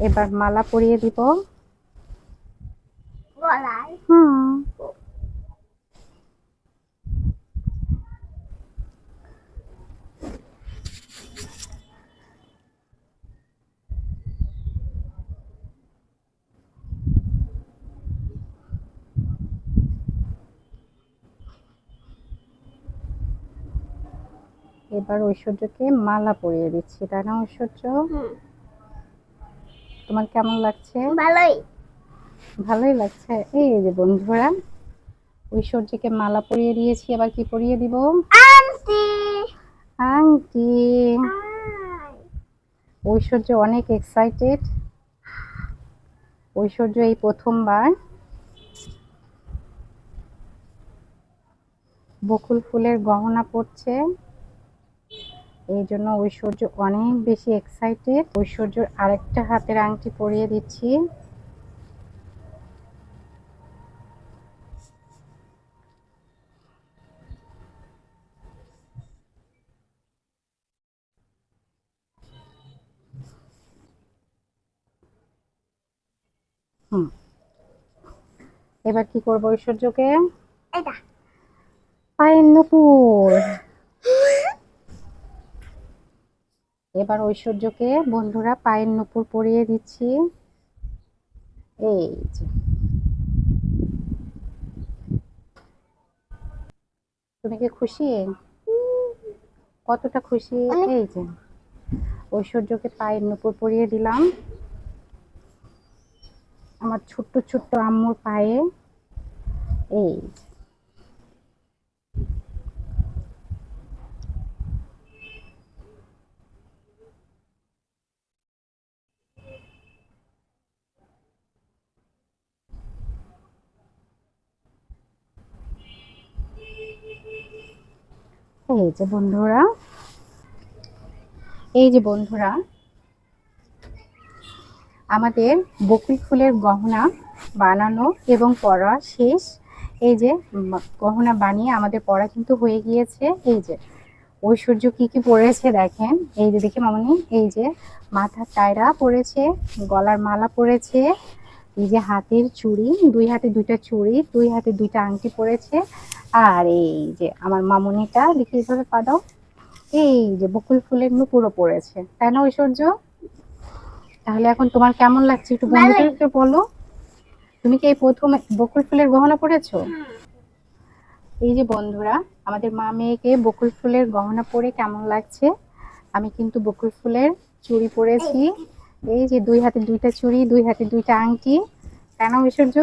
এবার মালা পরিয়ে দিব। হুম। এবার ঐশ্বর্যকে মালা পরিয়ে দিচ্ছি। তাই না ঐশ্বর্য? হুম। তোমার কেমন লাগছে? ভালোই। ভালোই লাগছে। এই যে বন্ধুরা ঐশ্বর্যকে মালা পরিয়ে দিয়েছি এবার কি পরিয়ে দিব? আন্টি আংটি। ঐশ্বর্য অনেক এক্সাইটেড ঐশ্বর্য এই প্রথমবার। বকুল ফুলের গহনা পড়ছে এই জন্য ঐশ্বর্য অনেক বেশি এক্সাইটেড ঐশ্বর্যর আরেকটা হাতের আংটি পরিয়ে দিচ্ছি। হুম। এবার কি করব ঐশ্বর্যকে? পায়ের নুপুর। এবার ঐশ্বর্যকে বন্ধুরা পায়ের নুপুর পরিয়ে দিচ্ছি। এই যে। তুমি কি খুশি? কতটা খুশি? এই যে। ঐশ্বর্যকে পায়ের নুপুর পরিয়ে দিলাম। আমার ছোট্ট ছোট্ট আম্মুর পায়ে। এই যে। এই যে বন্ধুরা, এই যে বন্ধুরা, আমাদের বকুল ফুলের গহনা বানানো এবং পরা শেষ। এই যে গহনা বানিয়ে আমাদের পরা কিন্তু হয়ে গিয়েছে। এই যে, ঐশ্বর্য কি কি পরেছে দেখেন। এই যে দেখি মামনি, এই যে মাথার টায়রা পরেছে, গলার মালা পরেছে, এই যে হাতের চুড়ি, দুই হাতে দুইটা চুড়ি, দুই হাতে দুইটা আংটি পরেছে। আর এই যে আমার মামুনিটা দেখি এইভাবে পা দাও এই যে বকুল ফুলের নুপুরও পড়েছে। তাই না ঐশ্বর্য? তাহলে এখন তোমার কেমন লাগছে একটু বন্ধুদেরকে বলো। তুমি কি এই প্রথম বকুল ফুলের গহনা পরেছো এই যে বন্ধুরা আমাদের মা মেয়েকে বকুল ফুলের গহনা পরে কেমন লাগছে? আমি কিন্তু বকুল ফুলের চুড়ি পরেছি। এই যে দুই হাতে দুইটা চুড়ি দুই হাতে দুইটা আংটি। কেন ঐশ্বর্য?